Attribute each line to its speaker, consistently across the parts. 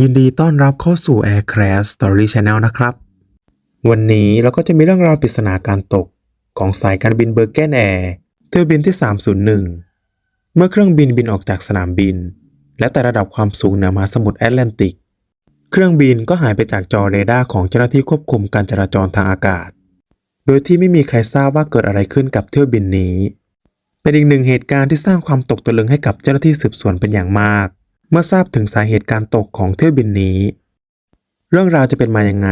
Speaker 1: ยินดีต้อนรับเข้าสู่ Air Crash Story Channel นะครับ วันนี้เราก็จะมีเรื่องราวปริศนาการตกของสายการบินเบอร์เกนแอร์เที่ยวบินที่ 301 เมื่อเครื่องบินบินออกจากสนามบิน และแต่ระดับความสูงเหนือมหาสมุทรแอตแลนติก เครื่องบินก็หายไปจากจอเรดาร์ของเจ้าหน้าที่ควบคุมการจราจรทางอากาศ โดยที่ไม่มีใครทราบว่าเกิดอะไรขึ้นกับเที่ยวบินนี้ เป็นอีกหนึ่งเหตุการณ์ที่สร้างความตกตะลึงให้กับเจ้าหน้าที่สืบสวนเป็นอย่างมาก เมื่อทราบถึงสาเหตุการตกของเที่ยวบินนี้ เรื่องราวจะเป็นมาอย่างไง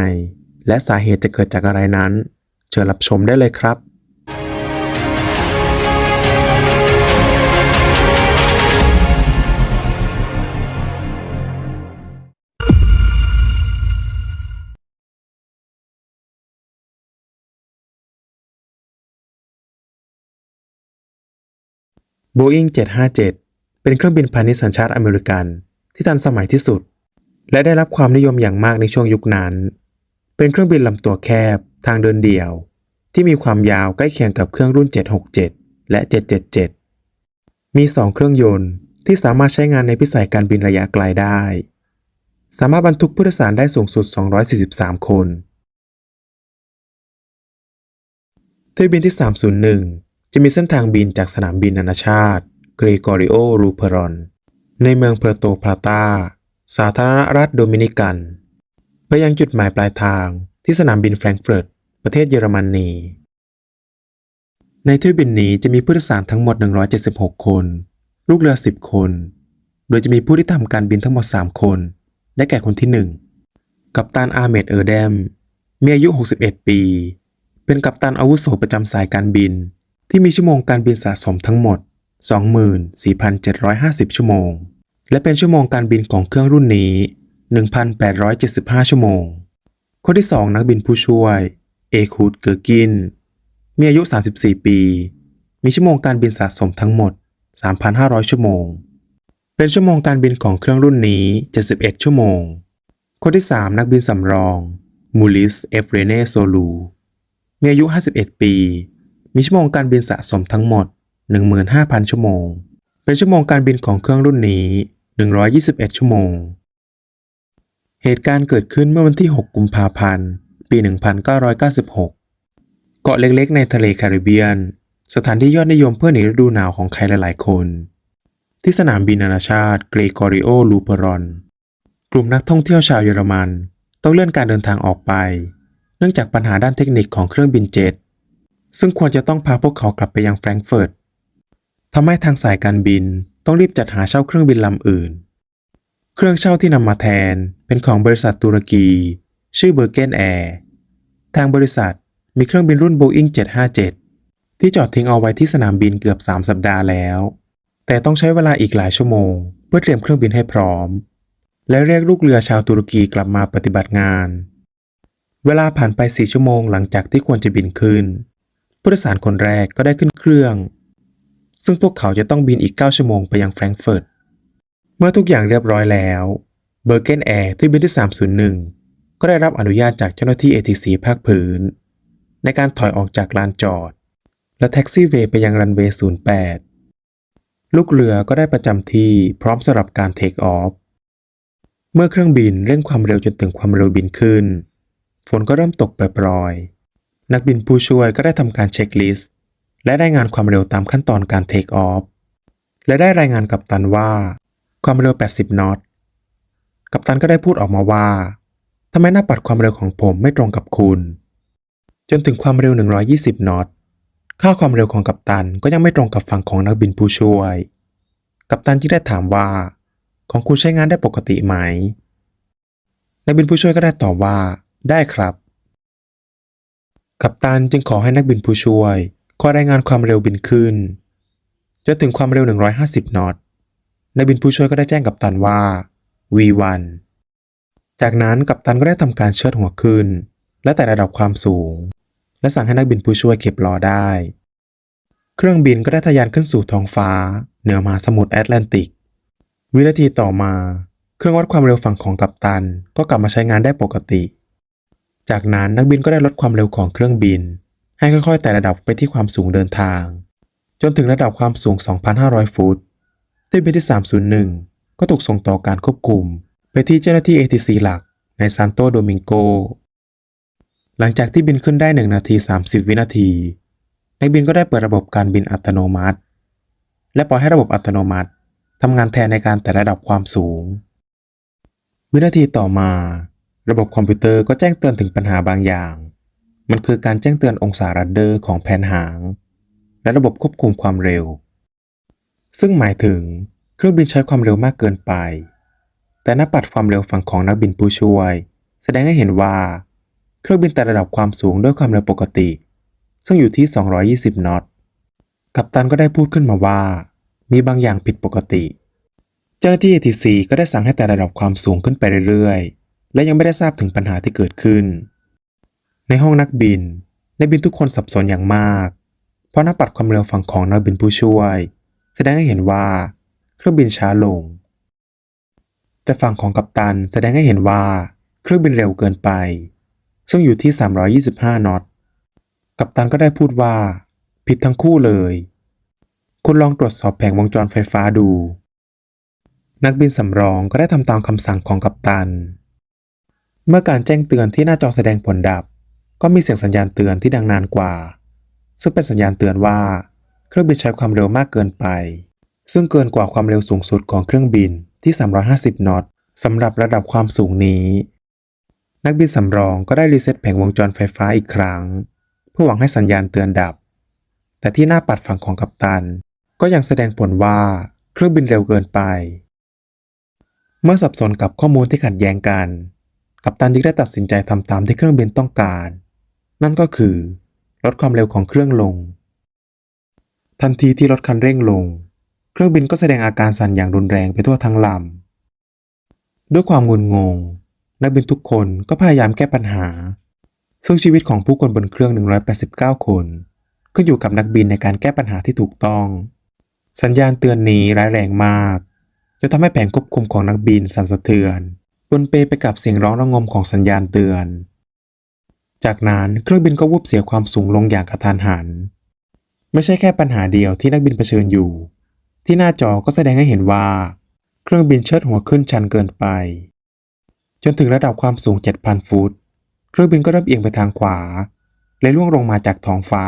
Speaker 1: และสาเหตุจะเกิดจากอะไรนั้น เชิญรับชมได้เลยครับ Boeing 757 เป็นเครื่องบินพาณิชย์สัญชาติอเมริกัน ที่ทันสมัยที่สุด และได้รับความนิยมอย่างมากในช่วงยุคนั้น เป็นเครื่องบินลำตัวแคบ ทางเดินเดี่ยว ที่มีความยาวใกล้เคียงกับเครื่องรุ่น 767 และ 777 มี 2 เครื่องยนต์ที่สามารถใช้งานในพิสัยการบินระยะไกลได้ สามารถบรรทุกผู้โดยสารได้สูงสุด 243 คนเที่ยวบินที่ 301 จะมีเส้นทางบินจากสนามบินนานาชาติ กรีกอริโอ รูเพรอน ในเมืองเพอร์โตพลาตา สาธารณรัฐโดมินิกัน ไปยังจุดหมายปลายทางที่สนามบินแฟรงก์เฟิร์ต ประเทศเยอรมนี ในเที่ยวบินนี้จะมีผู้โดยสารทั้งหมด 176 คน ลูกเรือ 10 คน โดยจะมีผู้ที่ทำการบินทั้งหมด 3 คน ได้แก่คนที่ 1 กัปตันอาเมดเออร์แดม มีอายุ 61 ปี เป็นกัปตันอาวุโสประจำสายการบิน ที่มีชั่วโมงการบินสะสมทั้งหมด 24,750 ชั่วโมง และเป็นชั่วโมงการบินของเครื่องรุ่นนี้ 1,875 ชั่วโมง คนที่ 2 นักบินผู้ช่วย เอคูด เกอร์กิน มีอายุ 34 ปี มีชั่วโมงการบินสะสมทั้งหมด 3,500 ชั่วโมง เป็นชั่วโมงการบินของเครื่องรุ่นนี้ 71 ชั่วโมง คนที่ 3 นักบินสำรอง มูลิส เอฟเรเนโซลู มีอายุ 51 ปี มีชั่วโมงการบินสะสมทั้งหมด 15,000 ชั่วโมง เป็นชั่วโมงการบินของเครื่องรุ่นนี้ 121 ชั่วโมง เหตุการณ์เกิดขึ้นเมื่อวันที่ 6 กุมภาพันธ์ ปี 1996 เกาะเล็กๆ ในทะเลแคริบเบียน สถานที่ยอดนิยมเพื่อหนีฤดูหนาวของใครหลายๆ คน ที่สนามบินนานาชาติเกรกอริโอลูเปรอน กลุ่มนักท่องเที่ยวชาวเยอรมัน ต้องเลื่อนการเดินทางออกไป เนื่องจากปัญหาด้านเทคนิคของเครื่องบินเจ็ตซึ่งควรจะต้องพาพวกเขากลับไปยังแฟรงก์เฟิร์ต ทำให้ทางสายการบินต้องรีบจัดหาเช่าเครื่องบินลำอื่น เครื่องเช่าที่นำมาแทนเป็นของบริษัทตุรกี ชื่อเบอร์เกนแอร์ ทางบริษัทมีเครื่องบินรุ่น Boeing 757 ที่จอดทิ้งเอาไว้ที่สนามบินเกือบ 3 สัปดาห์แล้ว แต่ต้องใช้เวลาอีกหลายชั่วโมง เพื่อเตรียมเครื่องบินให้พร้อม และเรียกลูกเรือชาวตุรกีกลับมาปฏิบัติงาน เวลาผ่านไป 4 ชั่วโมงหลังจากที่ควรจะบินขึ้น ผู้โดยสารคนแรกก็ได้ขึ้นเครื่อง ซึ่งพวกเขาจะต้องบินอีก 9 ชั่วโมงไปยังแฟรงก์เฟิร์ต เมื่อทุกอย่างเรียบร้อยแล้วเบอร์เกนแอร์ที่บินที่ 301 ก็ได้รับอนุญาตจากเจ้าหน้าที่ ATC ภาคพื้น ในการถอยออกจากลานจอด และแท็กซี่เวย์ไปยังรันเวย์ 08 ลูกเรือก็ได้ประจำที่พร้อมสำหรับการเทคออฟ เมื่อเครื่องบินเร่งความเร็วจนถึงความเร็วบินขึ้น ฝนก็เริ่มตกปรอยๆนักบินผู้ช่วยก็ได้ทำการเช็คลิสต์ และได้งานความเร็วตามขั้นตอนการเทคออฟและได้รายงานกับตันว่า ความเร็ว 80 นอต กัปตันก็ได้พูดออกมาว่าทำไมหน้าปัดความเร็วของผมไม่ตรงกับคุณ จนถึงความเร็ว 120 นอต ค่าความเร็วของกัปตันก็ยังไม่ตรงกับฝั่งของนักบินผู้ช่วย กัปตันจึงได้ถามว่า ของคุณใช้งานได้ปกติไหม นักบินผู้ช่วยก็ได้ตอบว่า ได้ครับ กัปตันจึงขอให้นักบินผู้ช่วย คอยรายงานความเร็วบินขึ้น จนถึงความเร็ว 150 นอตนักบินผู้ช่วยก็ได้แจ้งกัปตันว่า V1 จากนั้นกัปตันก็ได้ทำการเชิดหัวขึ้น และแต่ระดับความสูง และสั่งให้นักบินผู้ช่วยเก็บล้อได้ เครื่องบินก็ได้ทะยานขึ้นสู่ท้องฟ้า เหนือมหาสมุทรแอตแลนติก วินาทีต่อมา เครื่องวัดความเร็วฝั่งของกัปตันก็กลับมาใช้งานได้ปกติ จากนั้นนักบินก็ได้ลดความเร็วของเครื่องบิน ให้ค่อยๆไต่ระดับไปที่ความสูงเดินทาง จนถึงระดับความสูง 2,500 ฟุตที่บินที่ 301 ก็ถูกส่งต่อการควบคุม ไปที่เจ้าหน้าที่ ATC หลักในซานโตโดมิงโก หลังจากที่บินขึ้นได้ 1 นาที 30 วินาที นักบินก็ได้เปิดระบบการบินอัตโนมัติ และปล่อยให้ระบบอัตโนมัติทำงานแทนในการแต่ระดับความสูง วินาทีต่อมา ระบบคอมพิวเตอร์ก็แจ้งเตือนถึงปัญหาบางอย่าง มันคือการแจ้งเตือนองศารัดเดอร์ของแผ่นหาง และระบบควบคุมความเร็ว ซึ่งหมายถึงเครื่องบินใช้ความเร็วมากเกินไป แต่หน้าปัดความเร็วฝั่งของนักบินผู้ช่วย แสดงให้เห็นว่า เครื่องบินแต่ระดับความสูงด้วยความเร็วปกติ ซึ่งอยู่ที่ 220 นอต กัปตันก็ได้พูดขึ้นมาว่า มีบางอย่างผิดปกติ เจ้าหน้าที่ ATC ก็ได้สั่งให้แต่ระดับความสูงขึ้นไปเรื่อยๆ และยังไม่ได้ทราบถึงปัญหาที่เกิดขึ้น ในห้องนักบิน นักบินทุกคนสับสนอย่างมาก เพราะหน้าปัดความเร็วฝั่งของนักบินผู้ช่วย แสดงให้เห็นว่าเครื่องบินช้าลง แต่ฝั่งของกัปตันแสดงให้เห็นว่าเครื่องบินเร็วเกินไป ซึ่งอยู่ที่ 325 นอต กัปตันก็ได้พูดว่า ผิดทั้งคู่เลย คุณลองตรวจสอบแผงวงจรไฟฟ้าดู นักบินสำรองก็ได้ทำตามคำสั่งของกัปตัน เมื่อการแจ้งเตือนที่หน้าจอแสดงผลดับ ก็มีเสียงสัญญาณเตือนที่ดังนานกว่า ซึ่งเป็นสัญญาณเตือนว่า เครื่องบินใช้ความเร็วมากเกินไป ซึ่งเกินกว่าความเร็วสูงสุดของเครื่องบินที่ 350 นอตสำหรับระดับความสูงนี้ นักบินสำรองก็ได้รีเซ็ตแผงวงจรไฟฟ้าอีกครั้ง เพื่อหวังให้สัญญาณเตือนดับ แต่ที่หน้าปัดฝั่งของกัปตัน ก็ยังแสดงผลว่าเครื่องบินเร็วเกินไป เมื่อสับสนกับข้อมูลที่ขัดแย้งกัน กัปตันจึงได้ตัดสินใจทำตามที่เครื่องบินต้องการ นั่นก็คือ ลดความเร็วของเครื่องลง ทันทีที่รถคันเร่งลง เครื่องบินก็แสดงอาการสั่นอย่างรุนแรงไปทั่วทั้งลำ ด้วยความงุนงง นักบินทุกคนก็พยายามแก้ปัญหา ซึ่งชีวิตของผู้คนบนเครื่อง 189 คน ก็อยู่กับนักบินในการแก้ปัญหาที่ถูกต้อง สัญญาณเตือนนี้ร้ายแรงมากจนทำให้แผงควบคุมของนักบินสั่นสะเทือนปนเปไปกับเสียงร้องระงมของสัญญาณเตือน จากนั้นเครื่องบินก็วูบเสียความสูงลงอย่างกระทันหัน ไม่ใช่แค่ปัญหาเดียวที่นักบินเผชิญอยู่ ที่หน้าจอก็แสดงให้เห็นว่า เครื่องบินเชิดหัวขึ้นชันเกินไป จนถึงระดับความสูง 7,000 ฟุต เครื่องบินก็เริ่มเอียงไปทางขวา และล่วงลงมาจากท้องฟ้า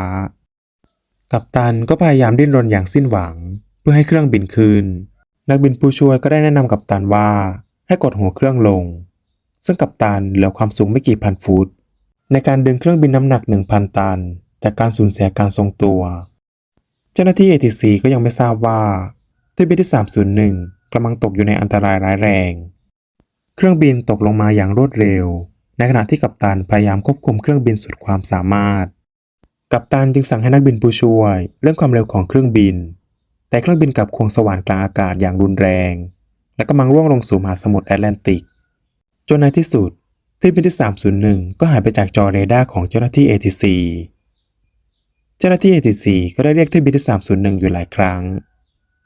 Speaker 1: กัปตันก็พยายามดิ้นรนอย่างสิ้นหวัง เพื่อให้เครื่องบินคืนนักบินผู้ช่วยก็ได้แนะนำกัปตันว่า ให้กดหัวเครื่องลง ซึ่งกัปตันเหลือความสูงไม่กี่พันฟุต ในการดึงเครื่องบินน้ำหนัก 1,000 ตัน จากการสูญเสียการทรงตัว เจ้าหน้าที่ ATC ก็ยังไม่ทราบว่าเที่ยวบินที่ 301กำลังตกอยู่ในอันตรายร้ายแรง เครื่องบินตกลงมาอย่างรวดเร็ว ในขณะที่กัปตันพยายามควบคุมเครื่องบินสุดความสามารถ กัปตันจึงสั่งให้นักบินผู้ช่วยเรื่องความเร็วของเครื่องบิน แต่เครื่องบินกลับควงสว่านกลางอากาศอย่างรุนแรง และกำลังร่วงลงสู่มหาสมุทรแอตแลนติก จนในที่สุด ที่ยวบินที่ 301 ก็หายไปจากจอเรดาร์ของเจ้าหน้าที่ ATC เจ้าหน้าที่ ATC ก็ได้เรียกเที่ยวบินที่ 301 อยู่หลายครั้ง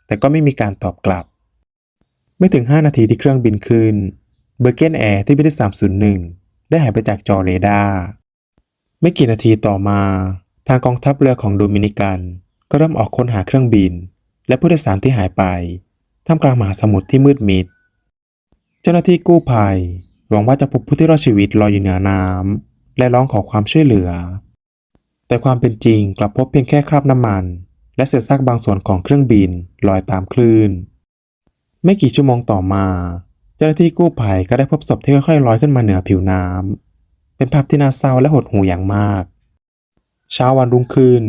Speaker 1: แต่ก็ไม่มีการตอบกลับ ไม่ถึง 5 นาทีที่เครื่องบินขึ้น เบอร์เกนแอร์ที่บินที่ 301 ได้หายไปจากจอเรดาร์ ไม่กี่นาทีต่อมา ทางกองทัพเรือของโดมินิกัน ก็เริ่มออกค้นหาเครื่องบิน และผู้โดยสารที่หายไปท่ามกลางมหาสมุทรที่มืดมิด เจ้าหน้าที่กู้ภัย หวังว่าจะพบผู้ที่รอดชีวิตลอยอยู่เหนือน้ำและร้องขอความช่วยเหลือ แต่ความเป็นจริงกลับพบเพียงแค่คราบน้ำมัน และเศษซากบางส่วนของเครื่องบินลอยตามคลื่น ไม่กี่ชั่วโมงต่อมา เจ้าหน้าที่กู้ภัยก็ได้พบศพที่ค่อยๆลอยขึ้นมาเหนือผิวน้ำเป็นภาพที่น่าเศร้าและหดหู่อย่างมาก เช้าวันรุ่งขึ้น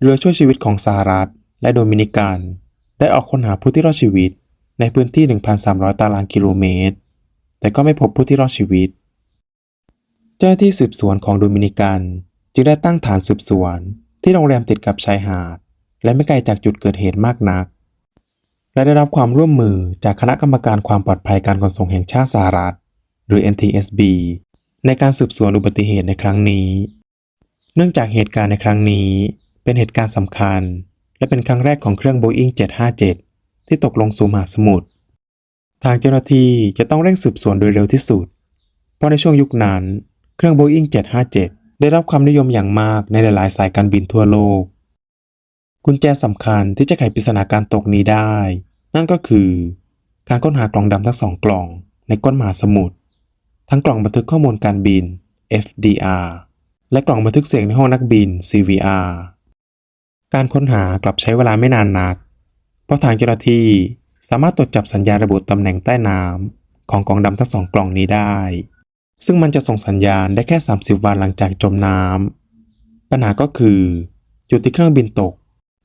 Speaker 1: เรือช่วยชีวิตของสหรัฐ และโดมินิกัน ได้ออกค้นหาผู้ที่รอดชีวิตในพื้นที่ 1,300 ตารางกิโลเมตร แต่ก็ไม่พบผู้ที่รอดชีวิต เจ้าหน้าที่สืบสวนของโดมินิกัน จึงได้ตั้งฐานสืบสวน ที่โรงแรมติดกับชายหาด และไม่ไกลจากจุดเกิดเหตุมากนัก และได้รับความร่วมมือจากคณะกรรมการความปลอดภัยการขนส่งแห่งชาติสหรัฐ หรือ NTSB ในการสืบสวนอุบัติเหตุในครั้งนี้ เนื่องจากเหตุการณ์ในครั้งนี้ เป็นเหตุการณ์สำคัญ และเป็นครั้งแรกของเครื่อง Boeing 757 ที่ตกลงสู่มหาสมุทร ทางเจ้าหน้าที่จะต้องเร่งสืบสวนโดยเร็วที่สุด เพราะในช่วงยุคนั้น เครื่อง Boeing 757 ได้รับความนิยมอย่างมากในหลายๆ สายการบินทั่วโลก กุญแจสำคัญที่จะไขปริศนาการตกนี้ได้ นั่นก็คือ การค้นหากล่องดำทั้งสองกล่อง ในก้นมหาสมุทร ทั้งกล่องบันทึกข้อมูลการบิน FDR และกล่องบันทึกเสียงในห้องนักบิน CVR การค้นหากลับใช้เวลาไม่นานนัก เพราะทางเจ้าหน้าที่ สามารถตรวจจับสัญญาณระบุตำแหน่งใต้น้ำของกล่องดำทั้งสองกล่องนี้ได้ ซึ่งมันจะส่งสัญญาณได้แค่ 30 วันหลังจากจมน้ำปัญหาก็คือจุดที่เครื่องบินตก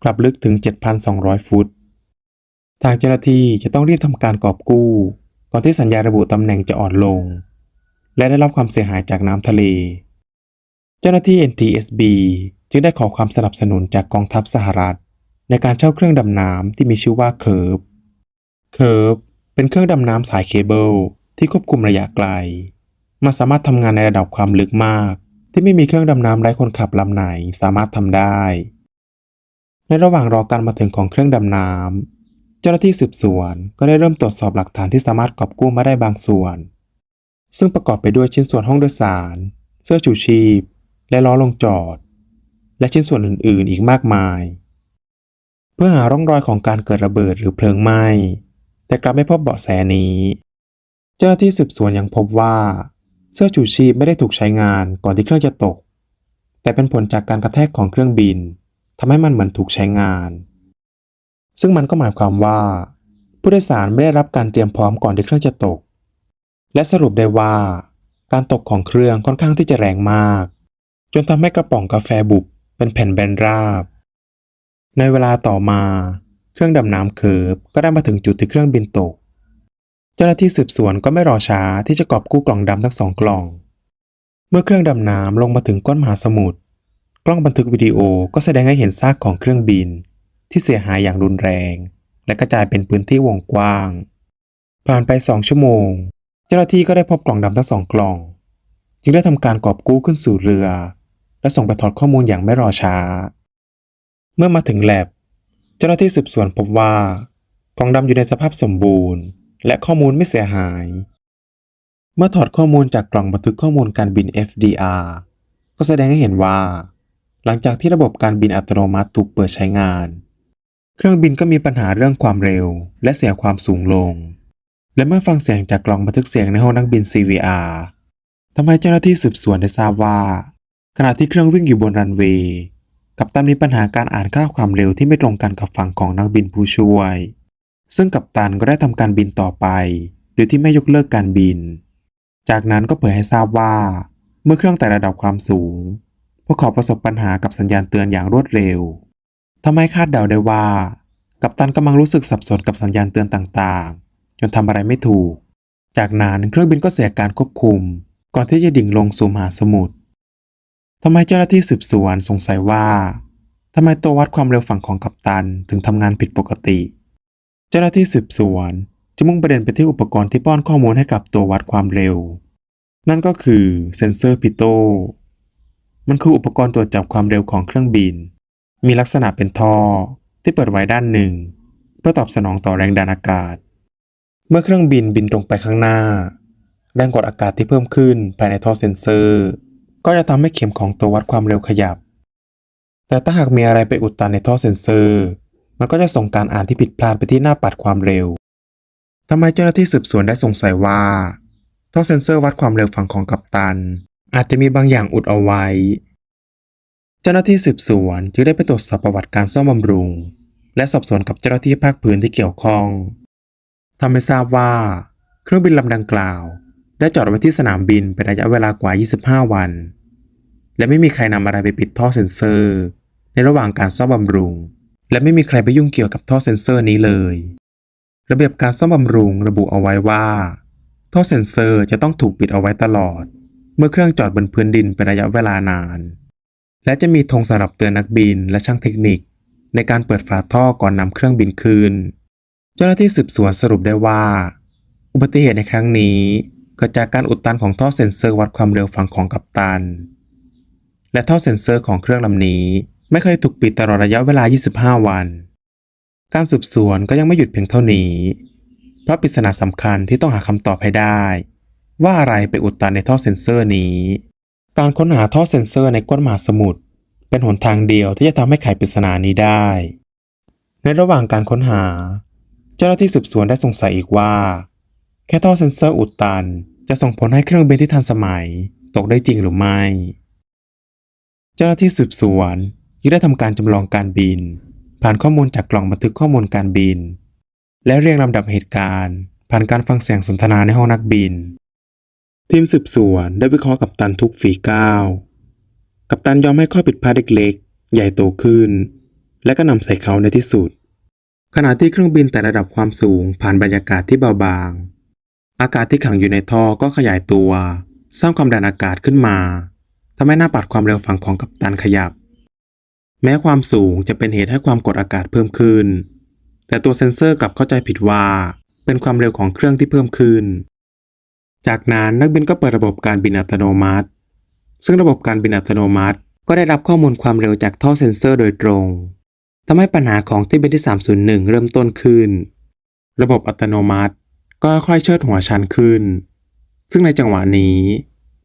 Speaker 1: กลับลึกถึง 7,200 ฟุต ทางเจ้าหน้าที่จะต้องรีบทำการกอบกู้ ก่อนที่สัญญาณระบุตำแหน่งจะอ่อนลง และได้รับความเสียหายจากน้ำทะเล เจ้าหน้าที่ NTSB จึงได้ขอความสนับสนุนจากกองทัพสหรัฐ ในการเช่าเครื่องดำน้ำที่มีชื่อว่าเคิร์ฟ เคิร์ฟเป็นเครื่องดำน้ำสายเคเบิลที่ควบคุมระยะไกล มันสามารถทำงานในระดับความลึกมาก ที่ไม่มีเครื่องดำน้ำไร้คนขับลำไหนสามารถทำได้ ในระหว่างรอการมาถึงของเครื่องดำน้ำเจ้าหน้าที่สืบสวนก็ได้เริ่มตรวจสอบหลักฐานที่สามารถกอบกู้มาได้บางส่วน ซึ่งประกอบไปด้วยชิ้นส่วนห้องโดยสาร เสื้อชูชีพ และล้อลงจอด และชิ้นส่วนอื่น ๆ อีกมากมาย เพื่อหาร่องรอยของการเกิดระเบิดหรือเพลิงไหม้ แต่กลับไม่พบเบาะแสนี้ เจ้าหน้าที่สืบสวนยังพบว่า เสื้อชูชีพไม่ได้ถูกใช้งานก่อนที่เครื่องจะตก แต่เป็นผลจากการกระแทกของเครื่องบินทำให้มันเหมือนถูกใช้งาน ซึ่งมันก็หมายความว่า ผู้โดยสารไม่ได้รับการเตรียมพร้อมก่อนที่เครื่องจะตก และสรุปได้ว่าการตกของเครื่องค่อนข้างที่จะแรงมาก จนทำให้กระป๋องกาแฟบุบเป็นแผ่นแบนราบ ในเวลาต่อมา เครื่องดำน้ำเคิร์ฟก็ได้มาถึงจุดที่เครื่องบินตก เจ้าหน้าที่สืบสวนก็ไม่รอช้าที่จะกอบกู้กล่องดำทั้งสองกล่อง เมื่อเครื่องดำน้ำลงมาถึงก้นมหาสมุทรกล้องบันทึกวิดีโอก็แสดงให้เห็นซากของเครื่องบิน ที่เสียหายอย่างรุนแรง และกระจายเป็นพื้นที่วงกว้าง ผ่านไปสองชั่วโมง เจ้าหน้าที่ก็ได้พบกล่องดำทั้งสองกล่อง จึงได้ทำการกอบกู้ขึ้นสู่เรือ และส่งไปถอดข้อมูลอย่างไม่รอช้า เมื่อมาถึงแลบ จ้าหน้าที่สืบสวนพบว่ากล่องดำอยู่ในสภาพสมบูรณ์ และข้อมูลไม่เสียหาย เมื่อถอดข้อมูลจากกล่องบันทึกข้อมูลการบิน FDR ก็แสดงให้เห็นว่า หลังจากที่ระบบการบินอัตโนมัติถูกเปิดใช้งาน เครื่องบินก็มีปัญหาเรื่องความเร็ว และเสียความสูงลง และเมื่อฟังเสียงจากกล่องบันทึกเสียงในห้องนักบิน CVR ทำให้เจ้าหน้าที่สืบสวนได้ทราบว่า ขณะที่เครื่องวิ่งอยู่บนรันเวย์ กัปตันมีปัญหาการอ่านค่าความเร็วที่ไม่ตรงกันกับฝั่งของนักบินผู้ช่วย ซึ่งกัปตันก็ได้ทำการบินต่อไป โดยที่ไม่ยกเลิกการบิน จากนั้นก็เผยให้ทราบว่า เมื่อเครื่องไต่ระดับความสูง พวกเขาประสบปัญหากับสัญญาณเตือนอย่างรวดเร็วทำให้คาดเดาได้ว่า กัปตันกำลังรู้สึกสับสนกับสัญญาณเตือนต่างๆ จนทำอะไรไม่ถูก จากนั้นเครื่องบินก็เสียการควบคุม ก่อนที่จะดิ่งลงสู่มหาสมุทร ทำไมเจ้าหน้าที่สืบสวนสงสัยว่าทำไมตัววัดความเร็วฝั่งของกัปตันถึงทำงานผิดปกติ เจ้าหน้าที่สืบสวนจะมุ่งประเด็นไปที่อุปกรณ์ที่ป้อนข้อมูลให้กับตัววัดความเร็ว นั่นก็คือเซ็นเซอร์ปิโต มันคืออุปกรณ์ตรวจจับความเร็วของเครื่องบิน มีลักษณะเป็นท่อที่เปิดไว้ด้านหนึ่ง เพื่อตอบสนองต่อแรงดันอากาศ เมื่อเครื่องบินบินตรงไปข้างหน้า แรงกดอากาศที่เพิ่มขึ้นภายในท่อเซ็นเซอร์ ก็จะทำให้เข็มของตัววัดความเร็วขยับ แต่ถ้าหากมีอะไรไปอุดตันในท่อเซ็นเซอร์ มันก็จะส่งการอ่านที่ผิดพลาดไปที่หน้าปัดความเร็วทำไมเจ้าหน้าที่สืบสวนได้สงสัยว่า ท่อเซ็นเซอร์วัดความเร็วฝั่งของกัปตัน อาจจะมีบางอย่างอุดเอาไว้ เจ้าหน้าที่สืบสวนจึงได้ไปตรวจสอบประวัติการซ่อมบำรุง และสอบสวนกับเจ้าหน้าที่ภาคพื้นที่เกี่ยวข้องทำให้ทราบว่า เครื่องบินลำดังกล่าว ได้จอดไว้ที่สนามบินเป็นระยะเวลากว่า 25 วัน และไม่มีใครนำอะไรไปปิดท่อเซ็นเซอร์ ในระหว่างการซ่อมบำรุง และไม่มีใครไปยุ่งเกี่ยวกับท่อเซ็นเซอร์นี้เลย ระเบียบการซ่อมบำรุงระบุเอาไว้ว่า ท่อเซ็นเซอร์จะต้องถูกปิดเอาไว้ตลอด เมื่อเครื่องจอดบนพื้นดินเป็นระยะเวลานาน และจะมีธงสำหรับเตือนนักบินและช่างเทคนิค ในการเปิดฝาท่อก่อนนำเครื่องบินคืนเจ้าหน้าที่สืบสวนสรุปได้ว่า อุบัติเหตุในครั้งนี้ กิดจากการอุดตันของท่อเซ็นเซอร์วัดความเร็วฝั่งของกัปตัน และท่อเซ็นเซอร์ของเครื่องลำนี้ ไม่เคยถูกปิดตลอดระยะเวลา 25 วัน การสืบสวนก็ยังไม่หยุดเพียงเท่านี้ เพราะปริศนาสำคัญที่ต้องหาคำตอบให้ได้ ว่าอะไรไปอุดตันในท่อเซ็นเซอร์นี้ การค้นหาท่อเซ็นเซอร์ในก้นมหาสมุทรเป็นหนทางเดียวที่จะทำให้ไขปริศนานี้ได้ ในระหว่างการค้นหา เจ้าหน้าที่สืบสวนได้สงสัยอีกว่าแค่ท่อเซ็นเซอร์อุดตัน จะส่งผลให้เครื่องบินที่ทันสมัย ตกได้จริงหรือไม่ เจ้าหน้าที่สืบสวนยังได้ทำการจำลองการบิน ผ่านข้อมูลจากกล่องบันทึกข้อมูลการบิน และเรียงลำดับเหตุการณ์ ผ่านการฟังเสียงสนทนาในห้องนักบิน ทีมสืบสวนได้วิเคราะห์กับตันทุกฝีก้าวกัปตันยอมให้ข้อผิดพลาดเล็กๆ ใหญ่โตขึ้น และก็นำใส่เขาในที่สุด ขณะที่เครื่องบินแต่ระดับความสูงผ่านบรรยากาศที่เบาบาง อากาศที่ขังอยู่ในท่อก็ขยายตัว สร้างความดันอากาศขึ้นมาทำให้หน้าปัดความเร็วฝั่งของกัปตันขยับ แม้ความสูงจะเป็นเหตุให้ความกดอากาศเพิ่มขึ้น แต่ตัวเซ็นเซอร์กลับเข้าใจผิดว่า เป็นความเร็วของเครื่องที่เพิ่มขึ้น จากนั้นนักบินก็เปิดระบบการบินอัตโนมัติ ซึ่งระบบการบินอัตโนมัติ ก็ได้รับข้อมูลความเร็วจากท่อเซ็นเซอร์โดยตรงทำให้ปัญหาของที่บินที่ 301 เริ่มต้นขึ้น ระบบอัตโนมัติ ก็ค่อยเชิดหัวชันขึ้น ซึ่งในจังหวะนี้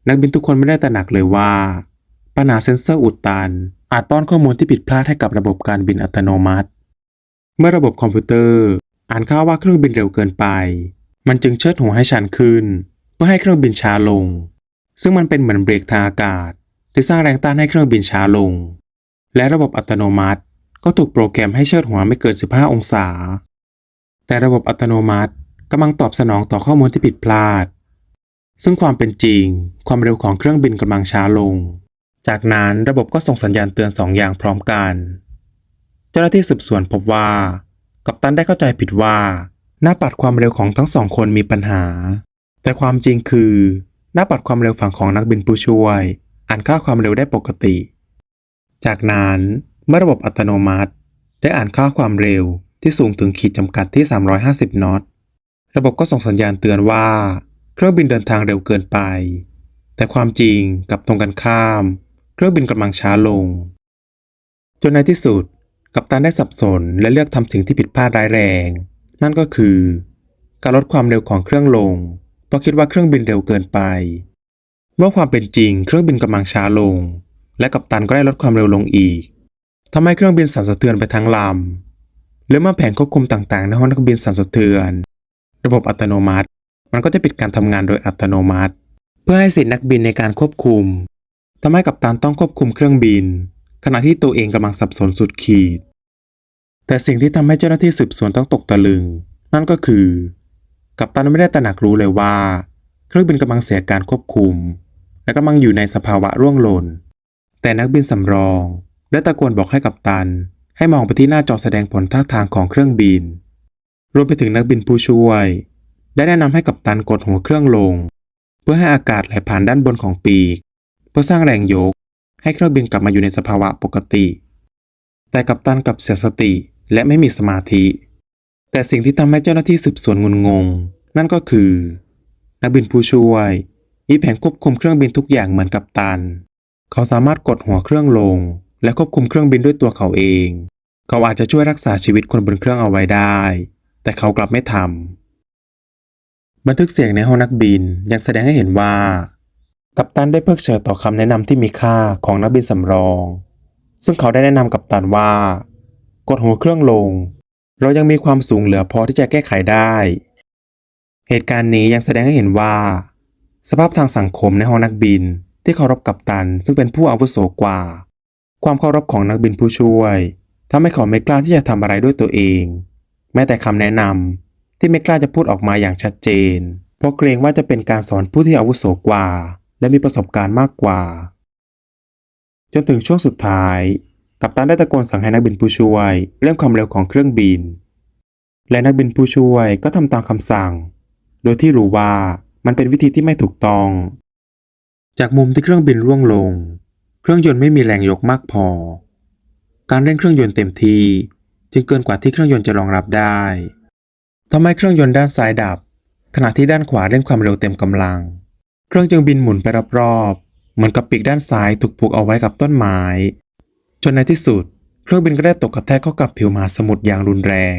Speaker 1: นักบินทุกคนไม่ได้ตระหนักเลยว่า ปัญหาเซ็นเซอร์อุดตัน อาจป้อนข้อมูลที่ผิดพลาดให้กับระบบการบินอัตโนมัติ เมื่อระบบคอมพิวเตอร์ อ่านค่าวว่าเครื่องบินเร็วเกินไป มันจึงเชิดหัวให้ชันขึ้น เพื่อให้เครื่องบินช้าลง ซึ่งมันเป็นเหมือนเบรกทางอากาศ ที่สร้างแรงต้านให้เครื่องบินช้าลง และระบบอัตโนมัติก็ถูกโปรแกรมให้เชิดหัวไม่เกิน 15 องศา แต่ระบบอัตโนมัติ กำลังตอบสนองต่อข้อมูลที่ผิดพลาด ซึ่งความเป็นจริง ความเร็วของเครื่องบินกำลังช้าลง จากนั้นระบบก็ส่งสัญญาณเตือนสองอย่างพร้อมกัน เจ้าหน้าที่สืบสวนพบว่า กัปตันได้เข้าใจผิดว่า หน้าปัดความเร็วของทั้งสองคนมีปัญหา แต่ความจริงคือ หน้าปัดความเร็วฝั่งของนักบินผู้ช่วย อ่านค่าความเร็วได้ปกติ จากนั้นเมื่อระบบอัตโนมัติ ได้อ่านค่าความเร็วที่สูงถึงขีดจำกัดที่ 350 นอต ระบบก็ส่งสัญญาณเตือนว่า เครื่องบินเดินทางเร็วเกินไป แต่ความจริงกับตรงกันข้าม เครื่องบินกำลังช้าลง จนในที่สุด กัปตันได้สับสนและเลือกทำสิ่งที่ผิดพลาดร้ายแรง นั่นก็คือ การลดความเร็วของเครื่องลง เพราะคิดว่าเครื่องบินเร็วเกินไป เมื่อความเป็นจริงเครื่องบินกำลังช้าลง และกัปตันก็ได้ลดความเร็วลงอีกทำให้เครื่องบินสั่นสะเทือนไปทั้งลำหรือเมื่อแผงควบคุมต่างๆ ในห้องนักบินสั่นสะเทือน ระบบอัตโนมัติ มันก็จะปิดการทำงานโดยอัตโนมัติ เพื่อให้สิทธินักบินในการควบคุมทำให้กัปตันต้องควบคุมเครื่องบิน ขณะที่ตัวเองกำลังสับสนสุดขีด แต่สิ่งที่ทำให้เจ้าหน้าที่สืบสวนต้องตกตะลึง นั่นก็คือ กัปตันไม่ได้ตระหนักรู้เลยว่า เครื่องบินกำลังเสียการควบคุม และกำลังอยู่ในสภาวะร่วงหล่น แต่นักบินสำรอง ได้ตะโกนบอกให้กัปตัน ให้มองไปที่หน้าจอแสดงผลท่าทางของเครื่องบิน รวมไปถึงนักบินผู้ช่วย ได้แนะนำให้กัปตันกดหัวเครื่องลง เพื่อให้อากาศไหลผ่านด้านบนของปีก เพื่อสร้างแรงยก ให้เครื่องบินกลับมาอยู่ในสภาวะปกติ แต่กัปตันกับเสียสติและไม่มีสมาธิ แต่สิ่งที่ทำให้เจ้าหน้าที่สืบสวนงุนงง นั่นก็คือ นักบินผู้ช่วยมีแผนควบคุมเครื่องบินทุกอย่างเหมือนกัปตัน เขาสามารถกดหัวเครื่องลง และควบคุมเครื่องบินด้วยตัวเขาเอง เขาอาจจะช่วยรักษาชีวิตคนบนเครื่องเอาไว้ได้ แต่เขากลับไม่ทำบันทึกเสียงในห้องนักบินยังแสดงให้เห็นว่า กัปตันได้เพิกเฉยต่อคำแนะนำที่มีค่าของนักบินสำรอง ซึ่งเขาได้แนะนำกัปตันว่า กดหัวเครื่องลง เรายังมีความสูงเหลือพอที่จะแก้ไขได้ เหตุการณ์นี้ยังแสดงให้เห็นว่า สภาพทางสังคมในห้องนักบินที่เคารพกัปตันซึ่งเป็นผู้อาวุโสกว่า ความเคารพของนักบินผู้ช่วยทำให้เขาไม่กล้าที่จะทำอะไรด้วยตัวเอง แม้แต่คำแนะนำที่ไม่กล้าจะพูดออกมาอย่างชัดเจน เพราะเกรงว่าจะเป็นการสอนผู้ที่อาวุโสกว่า และมีประสบการณ์มากกว่า จนถึงช่วงสุดท้าย กัปตันได้ตะโกนสั่งให้นักบินผู้ช่วย เร่งความเร็วของเครื่องบิน และนักบินผู้ช่วยก็ทำตามคำสั่ง โดยที่รู้ว่ามันเป็นวิธีที่ไม่ถูกต้อง จากมุมที่เครื่องบินร่วงลง เครื่องยนต์ไม่มีแรงยกมากพอ การเร่งเครื่องยนต์เต็มที่ จึงเกินกว่าที่เครื่องยนต์จะรองรับได้ทำให้เครื่องยนต์ด้านซ้ายดับ ขณะที่ด้านขวาเร่งความเร็วเต็มกำลัง เครื่องจึงบินหมุนไปรอบๆเหมือนกับปีกด้านซ้ายถูกผูกเอาไว้กับต้นไม้ จนในที่สุด เครื่องบินก็ได้ตกกระแทกเข้ากับผิวมหาสมุทรอย่างรุนแรง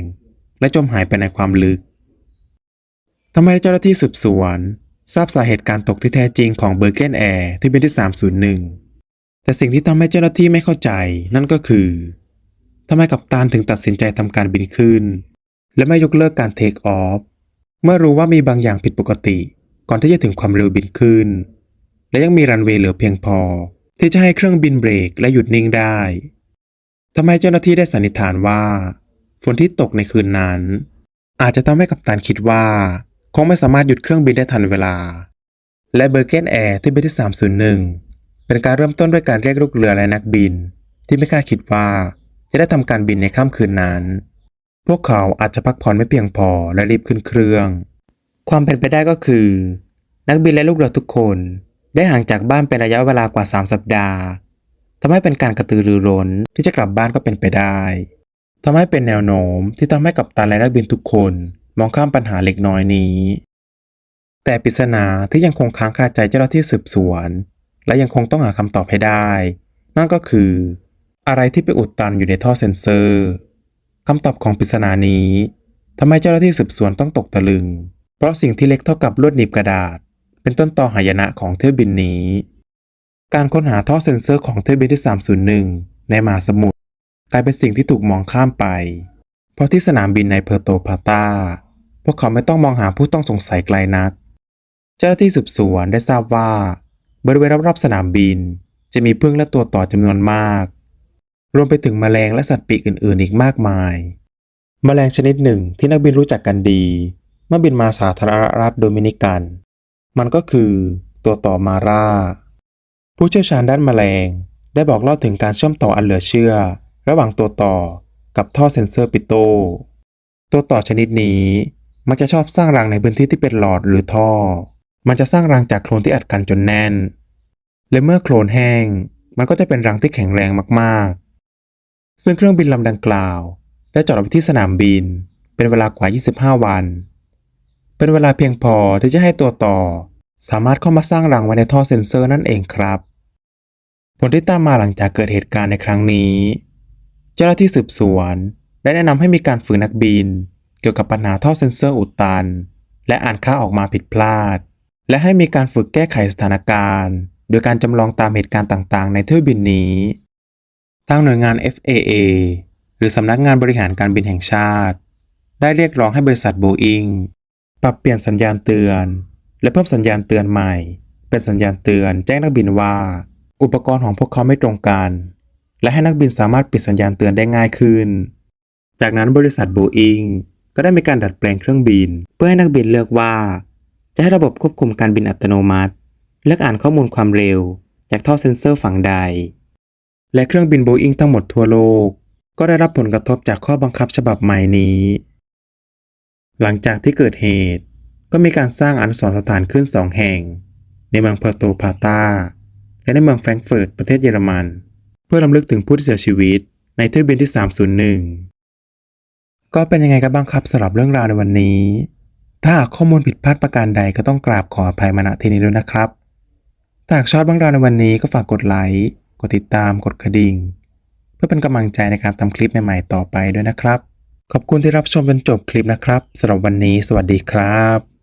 Speaker 1: และจมหายไปในความลึกทำให้เจ้าหน้าที่สืบสวน ทราบสาเหตุการตกที่แท้จริงของเบอร์เกนแอร์ที่เป็นที่ 301 แต่สิ่งที่ทำให้เจ้าหน้าที่ไม่เข้าใจนั่นก็คือ ทำไมกัปตันถึงตัดสินใจทำการบินขึ้น และไม่ยกเลิกการเทคออฟเมื่อรู้ว่ามีบางอย่างผิดปกติ ก่อนที่จะถึงความเร็วบินขึ้น และยังมีรันเวย์เหลือเพียงพอ ที่จะให้เครื่องบินเบรกและหยุดนิ่งได้ทำให้เจ้าหน้าที่ได้สันนิษฐานว่า ฝนที่ตกในคืนนั้น อาจจะทำให้กัปตันคิดว่า คงไม่สามารถหยุดเครื่องบินได้ทันเวลา และเบอร์เกนแอร์ที่บินที่301 เป็นการเริ่มต้นด้วยการเรียกลูกเรือและนักบิน ที่ไม่คาดคิดว่า จะได้ทำการบินในค่ำคืนนั้น พวกเขาอาจจะพักผ่อนไม่เพียงพอและรีบขึ้นเครื่อง ความเป็นไปได้ก็คือ นักบินและลูกเรือทุกคนได้ห่างจากบ้านเป็นระยะเวลากว่า 3 สัปดาห์ทำให้เป็นการกระตือรือร้นที่จะกลับบ้านก็เป็นไปได้ทำให้เป็นแนวโน้มที่ทำให้กัปตันและนักบินทุกคนมองข้ามปัญหาเล็กน้อยนี้ แต่ปริศนาที่ยังคงค้างคาใจเจ้าหน้าที่สืบสวน และยังคงต้องหาคำตอบให้ได้ นั่นก็คือ อะไรที่ไปอุดตันอยู่ในท่อเซ็นเซอร์คำตอบของปริศนานี้ทำให้เจ้าหน้าที่สืบสวนต้องตกตะลึง เพราะสิ่งที่เล็กเท่ากับลวดหนีบกระดาษ เป็นต้นตอหายนะของเที่ยวบินนี้ การค้นหาท่อเซ็นเซอร์ของเที่ยวบินที่ 301 ในมหาสมุทรกลายเป็นสิ่งที่ถูกมองข้ามไป เพราะที่สนามบินในเพอร์โตพาตาพวกเขาไม่ต้องมองหาผู้ต้องสงสัยไกลนัก เจ้าหน้าที่สืบสวนได้ทราบว่า บริเวณรอบๆสนามบิน จะมีพึ่งและตัวต่อจำนวนมาก รวมไปถึงแมลงและสัตว์ปีกอื่นๆ อีกมากมายแมลงชนิดหนึ่งที่นักบินรู้จักกันดี เมื่อบินมาสาธารณรัฐโดมินิกัน มันก็คือตัวต่อมาราผู้เชี่ยวชาญด้านแมลงได้บอกเล่าถึงการเชื่อมต่ออันเหลือเชื่อ ระหว่างตัวต่อกับท่อเซ็นเซอร์ปิโต ตัวต่อชนิดนี้มักจะชอบสร้างรังในพื้นที่ที่เป็นหลอดหรือท่อ มันจะสร้างรังจากโคลนที่อัดกันจนแน่น และเมื่อโคลนแห้ง มันก็จะเป็นรังที่แข็งแรงมากๆ ซึ่งเครื่องบินลำดังกล่าว ได้จอดไว้ที่สนามบิน เป็นเวลากว่า 25 วัน เป็นเวลาเพียงพอที่จะให้ตัวต่อ สามารถเข้ามาสร้างรังไว้ในท่อเซ็นเซอร์นั่นเองครับ ผลที่ตามมาหลังจากเกิดเหตุการณ์ในครั้งนี้ เจ้าหน้าที่สืบสวนได้แนะนำให้มีการฝึกนักบิน เกี่ยวกับปัญหาท่อเซ็นเซอร์อุดตัน และอ่านค่าออกมาผิดพลาด และให้มีการฝึกแก้ไขสถานการณ์ โดยการจำลองตามเหตุการณ์ต่างๆ ในเที่ยวบินนี้ ทางหน่วยงาน FAA หรือสำนักงานบริหารการบินแห่งชาติ ได้เรียกร้องให้บริษัทโบอิงปรับเปลี่ยนสัญญาณเตือน และเพิ่มสัญญาณเตือนใหม่ เป็นสัญญาณเตือนแจ้งนักบินว่า อุปกรณ์ของพวกเขาไม่ตรงกัน และให้นักบินสามารถปิดสัญญาณเตือนได้ง่ายขึ้น จากนั้นบริษัทโบอิงก็ได้มีการดัดแปลงเครื่องบิน เพื่อให้นักบินเลือกว่า จะให้ระบบควบคุมการบินอัตโนมัติ เลือกอ่านข้อมูลความเร็ว จากท่อเซ็นเซอร์ฝั่งใด และเครื่องบินโบอิงทั้งหมดทั่วโลก ก็ได้รับผลกระทบจากข้อบังคับฉบับใหม่นี้ หลังจากที่เกิดเหตุก็มีการสร้างอนุสรณ์สถานขึ้นสองแห่ง ในเมืองเพอร์โตพาตาและในเมืองแฟรงก์เฟิร์ตประเทศเยอรมัน เพื่อรำลึกถึงผู้ที่เสียชีวิตในเที่ยวบินที่ 301 ก็เป็นยังไงกันบ้างครับสำหรับเรื่องราวในวันนี้ ถ้าหากข้อมูลผิดพลาดประการใดก็ต้องกราบขออภัยมาณที่นี้ด้วยนะครับถ้าหากชอบเรื่องราวในวันนี้ก็ฝากกดไลค์ กดติดตามกดกระดิ่ง เพื่อเป็นกำลังใจในการทำคลิปใหม่ๆต่อไปด้วยนะครับ ขอบคุณที่รับชมจนจบคลิปนะครับสำหรับวันนี้ สวัสดีครับ